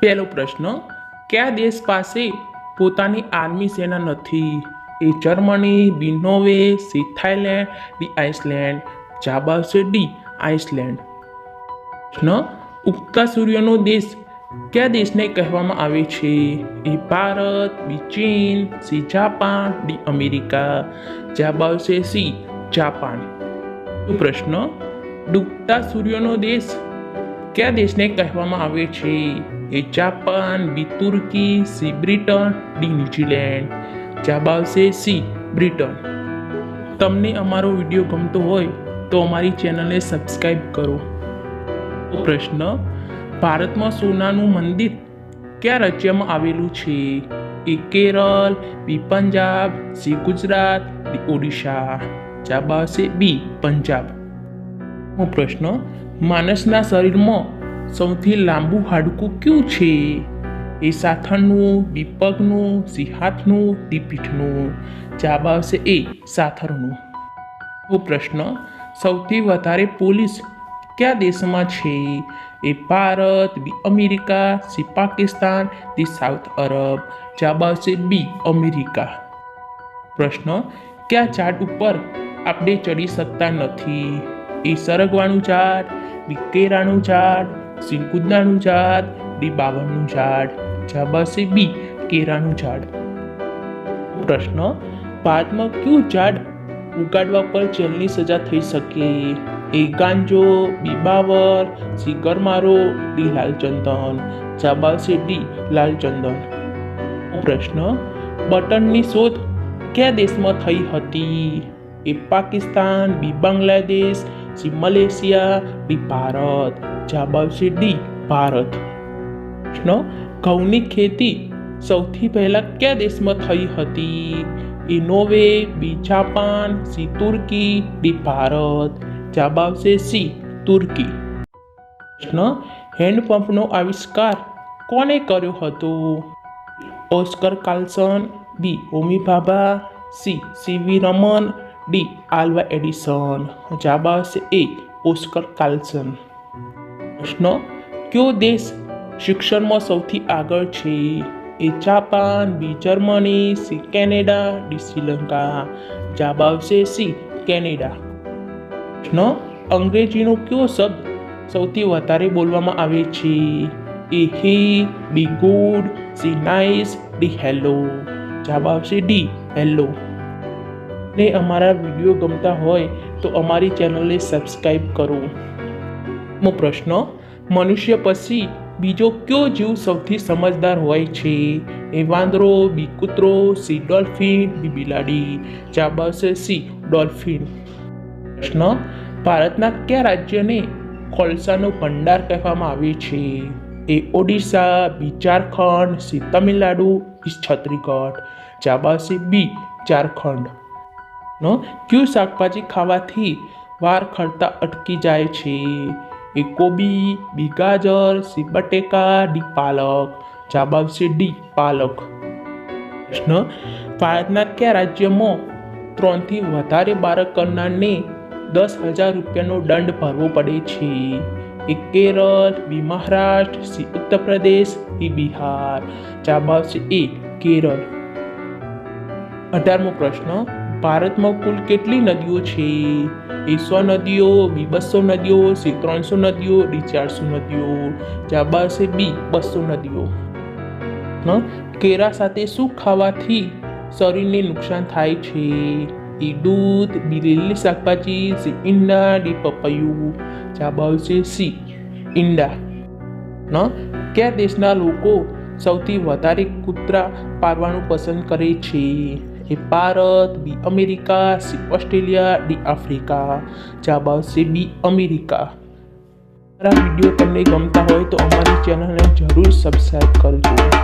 પહેલો પ્રશ્ન, કયા દેશ પાસે પોતાની આર્મી સેના નથી? A Germany, B Norway, C Thailand, D Iceland આવશે ડી આઇસલેન્ડ. પ્રશ્ન, ઉગતા સૂર્યનો દેશ કયા દેશને કહેવામાં આવે છે? એ ભારત, બી ચીન, સી જાપાન, ડી અમેરિકા. જવાબ સી જાપાન. પ્રશ્ન, ડૂબતા સૂર્યનો દેશ કયા દેશને કહેવામાં આવે છે A Japan B Turkey C Britain D New Zealand જવાબ આવશે સી બ્રિટન તમને અમારો વીડિયો ગમતો હોય તો અમારી ચેનલને સબસ્ક્રાઈબ કરો પ્રશ્ન ભારતમાં સોનાનું મંદિર કયા રાજ્યમાં આવેલું છે A Kerala B Punjab C Gujarat B Odisha જવાબ આવશે બી પંજાબ નો પ્રશ્ન માણસના શરીરમાં સૌથી લાંબુ હાડકું કયું છે? એ સાથળનું દીપકનું સિંહાથનું દીપીઠનું જવાબ આવશે એ સાથરનું નો પ્રશ્ન, સૌથી વધારે પોલીસ કયા દેશમાં છે? A Bharat, B America, C Pakistan D south Arab? જવાબ આવશે બી, અમેરિકા. પ્રશ્ન, કયા ઝાડ ઉપર આપણે ચડી શકતા નથી? એ સરગવાનું ઝાડ બી કેરાનું ઝાડ સી કુદાનું ઝાડ ડી બાવળનું ઝાડ જવાબ આવશે બી કેરાનું ઝાડ પ્રશ્ન ભારતમાં કયું ઝાડ ઉગાડવા પર જેલની સજા થઈ શકે? એ ગાંજો બી બાવર સી કરમારો ડી લાલચંદન. જવાબ છે ડી લાલચંદન. પ્રશ્ન, બટનની શોધ કયા દેશમાં થઈ હતી? A Pakistan, B Bangladesh C Malaysia D Bharat જવાબ આવશે ડી ભારત. નો ઘઉંની ખેતી સૌથી પહેલા કયા દેશમાં થઈ હતી? A Norway, B Japan, C Turkey, D Bharat. જવાબ આવશે સી તુર્કી. પ્રશ્ન, હેન્ડપંપનો આવિષ્કાર કોને કર્યો હતો? Oscar Carlson, B Homi Bhabha C CV Raman D Alva Edison, જાબાસ A Oscar Carlson પ્રશ્ન, કયો દેશ શિક્ષણમાં સૌથી આગળ છે? A Japan, B Germany, C Canada, D Sri Lanka. જવાબ આવશે સી કેનેડા. પ્રશ્ન, અંગ્રેજીનો કયો શબ્દ સૌથી વધારે બોલવામાં આવે છે? A hi, B good, C nice, D hello. જવાબ આવશે ડી હેલો. ને અમારા વીડિયો ગમતા હોય તો અમારી ચેનલને સબસ્ક્રાઈબ કરો. મો પ્રશ્ન, મનુષ્ય પછી બીજો કયો જીવ સૌથી સમજદાર હોય છે? એ વાંદરો, બી કૂતરો, સી ડોલ્ફિન, બી બિલાડી જવાબ સી ડોલ્ફિન. પ્રશ્ન, ભારતના કયા રાજ્યને કોલસાનો ભંડાર કહેવામાં આવે છે? A Odisha, B Jharkhand, C Tamil Nadu B Chhattisgarh જવાબ બી ઝારખંડ. નો? કયું શાકભાજી ખાવાથી વાર ખરતા અટકી જાય છે? એ કોબી, બી ગાજર, સી બટેકા, ડી પાલક, જવાબ આવશે ડી પાલક. પ્રશ્ન, ભારતના કયા રાજ્યમાં ત્રણથી વધારે બાળક કરનારને દસ હજાર રૂપિયાનો દંડ ભરવો પડે છે? A Kerala, B Maharashtra, C Uttar Pradesh B Bihar. જવાબ આવશે એ કેરળ. અઢારમો પ્રશ્ન ભારતમાં કુલ કેટલી નદીઓ છે? એ નદીઓ, બી બસો નદીઓ, સી ત્રણસો નદીઓ, ડી ચારસો નદીઓ જવાબ આવશે બી બસો નદીઓ. કેરા સાથે શું ખાવાથી શરીરને નુકસાન થાય છે? એ દૂધ, બી લીલી શાકભાજી, સી ઈંડા, ડી પપૈયું જવાબ આવશે સી ઈંડા. ન કયા દેશના લોકો સૌથી વધારે કૂતરા પાળવાનું પસંદ કરે છે? A Bharat B America C Australia D Africa. જવાબ આવશે બી અમેરિકા. અમારા વીડિયો તમને ગમતા હોય તો અમારી ચેનલને જરૂર સબસ્ક્રાઈબ કરજો.